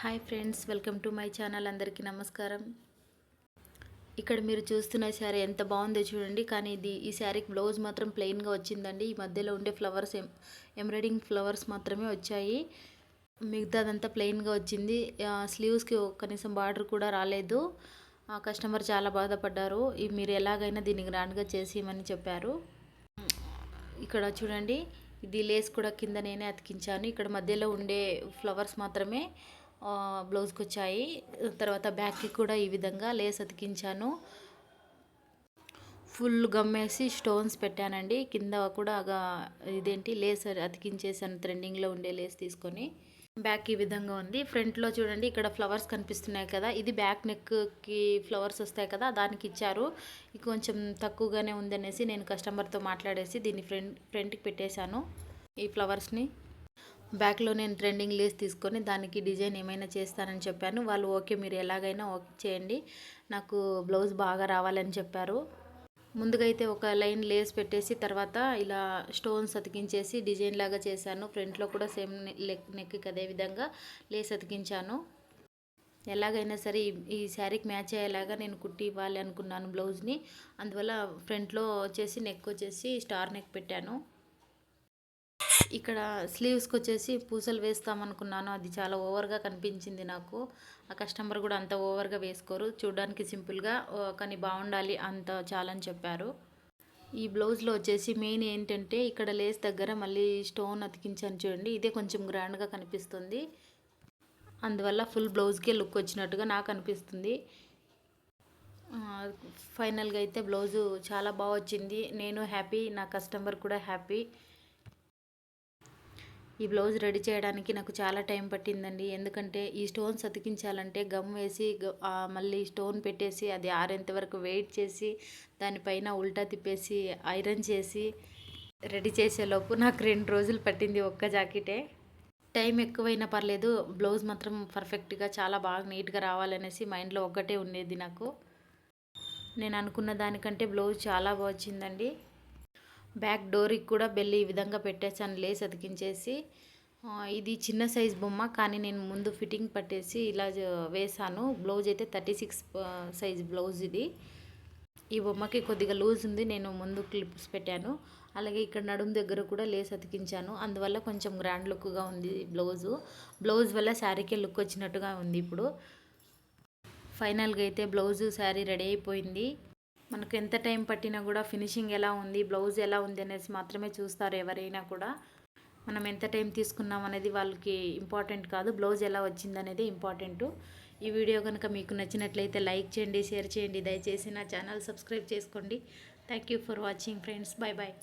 Hi friends welcome to my channel. అందరికీ నమస్కారం. ఇక్కడ మీరు చూస్తున్న శారీ ఎంత బాగుందో చూడండి. కానీ ఇది ఈ శారీకి బ్లౌజ్ మాత్రం ప్లెయిన్గా వచ్చిందండి. ఈ మధ్యలో ఉండే ఫ్లవర్స్ ఎం ఎంబ్రాయిడింగ్ ఫ్లవర్స్ మాత్రమే వచ్చాయి. మిగతాదంతా ప్లెయిన్గా వచ్చింది. స్లీవ్స్కి కనీసం బార్డర్ కూడా రాలేదు. ఆ కస్టమర్ చాలా బాధపడ్డారు. మీరు ఎలాగైనా దీన్ని గ్రాండ్గా చేసేయమని చెప్పారు. ఇక్కడ చూడండి ఇది లేస్ కూడా కింద నేనే అతికించాను. ఇక్కడ మధ్యలో ఉండే ఫ్లవర్స్ మాత్రమే బ్లౌజ్కి వచ్చాయి తర్వాత బ్యాక్కి కూడా ఈ విధంగా లేస్ అతికించాను. ఫుల్ గమ్మేసి స్టోన్స్ పెట్టానండి. కింద కూడా ఇదేంటి లేస్ అతికించేసాను థ్రెండింగ్లో ఉండే లేస్ తీసుకొని. బ్యాక్ ఈ విధంగా ఉంది. ఫ్రంట్లో చూడండి ఇక్కడ ఫ్లవర్స్ కనిపిస్తున్నాయి కదా. ఇది బ్యాక్ నెక్కి ఫ్లవర్స్ వస్తాయి కదా దానికి ఇచ్చారు. కొంచెం తక్కువగానే ఉందనేసి నేను కస్టమర్తో మాట్లాడేసి దీన్ని ఫ్రంట్ ఫ్రంట్కి పెట్టేశాను. ఈ ఫ్లవర్స్ని బ్యాక్లో నేను ట్రెండింగ్ లేస్ తీసుకొని దానికి డిజైన్ ఏమైనా చేస్తానని చెప్పాను. వాళ్ళు ఓకే మీరు ఎలాగైనా ఓకే చేయండి. నాకు బ్లౌజ్ బాగా రావాలని చెప్పారు. ముందుగా అయితే ఒక లైన్ లేస్ పెట్టేసి తర్వాత ఇలా స్టోన్స్ అతికించేసి డిజైన్ లాగా చేశాను. ఫ్రంట్లో కూడా సేమ్ నెక్కి అదే విధంగా లేస్ అతికించాను. ఎలాగైనా సరే ఈ- శారీకి మ్యాచ్ అయ్యేలాగా నేను కుట్టి ఇవ్వాలి అనుకున్నాను బ్లౌజ్ని. అందువల్ల ఫ్రంట్లో వచ్చేసి నెక్ వచ్చేసి స్టార్ నెక్ పెట్టాను. ఇక్కడ స్లీవ్స్కి వచ్చేసి పూసలు వేస్తామనుకున్నాను. అది చాలా ఓవర్గా కనిపించింది నాకు. ఆ కస్టమర్ కూడా అంత ఓవర్గా వేసుకోరు. చూడడానికి సింపుల్గా కానీ బాగుండాలి అంత చాలని చెప్పారు. ఈ బ్లౌజ్లో వచ్చేసి మెయిన్ ఏంటంటే ఇక్కడ లేస్ దగ్గర మళ్ళీ స్టోన్ అతికించాను చూడండి. ఇదే కొంచెం గ్రాండ్గా కనిపిస్తుంది. అందువల్ల ఫుల్ బ్లౌజ్కే లుక్ వచ్చినట్టుగా నాకు అనిపిస్తుంది. ఫైనల్గా అయితే బ్లౌజు చాలా బాగా వచ్చింది. నేను హ్యాపీ నా కస్టమర్ కూడా హ్యాపీ. ఈ బ్లౌజ్ రెడీ చేయడానికి నాకు చాలా టైం పట్టిందండి. ఎందుకంటే ఈ స్టోన్స్ అతికించాలంటే గమ్ వేసి మళ్ళీ స్టోన్ పెట్టేసి అది ఆరేంత వరకు వెయిట్ చేసి దానిపైన ఉల్టా తిప్పేసి ఐరన్ చేసి రెడీ చేసేలోపు నాకు రెండు రోజులు పట్టింది ఒక్క జాకెటే. టైం ఎక్కువైనా పర్లేదు బ్లౌజ్ మాత్రం పర్ఫెక్ట్గా చాలా బాగా నీట్గా రావాలనేసి మైండ్లో ఒక్కటే ఉండేది నాకు. నేను అనుకున్న దానికంటే బ్లౌజ్ చాలా బాగా వచ్చిందండి. బ్యాక్ డోర్కి కూడా బెల్ ఈ విధంగా పెట్టేసాను లేస్ అతికించేసి. ఇది చిన్న సైజ్ బొమ్మ కానీ నేను ముందు ఫిట్టింగ్ పట్టేసి ఇలా వేశాను. వేసాను బ్లౌజ్ అయితే థర్టీ సిక్స్ సైజ్ బ్లౌజ్ ఇది. ఈ బొమ్మకి కొద్దిగా లూజ్ ఉంది నేను ముందు క్లిప్స్ పెట్టాను. అలాగే ఇక్కడ నడుము దగ్గర కూడా లేస్ అతికించాను. అందువల్ల కొంచెం గ్రాండ్ లుక్గా ఉంది బ్లౌజు. బ్లౌజ్ వల్ల శారీకే లుక్ వచ్చినట్టుగా ఉంది ఇప్పుడు. ఫైనల్గా అయితే బ్లౌజు శారీ రెడీ అయిపోయింది. మనకు ఎంత టైం పట్టినా కూడా ఫినిషింగ్ ఎలా ఉంది బ్లౌజ్ ఎలా ఉంది అనేసి మాత్రమే చూస్తారు ఎవరైనా కూడా. మనం ఎంత టైం తీసుకున్నాం అనేది వాళ్ళకి ఇంపార్టెంట్ కాదు బ్లౌజ్ ఎలా వచ్చింది అనేది ఇంపార్టెంట్. ఈ వీడియో కనుక మీకు నచ్చినట్లయితే లైక్ చేయండి షేర్ చేయండి. దయచేసి నా ఛానల్ సబ్స్క్రైబ్ చేసుకోండి. Thank you for watching friends. Bye bye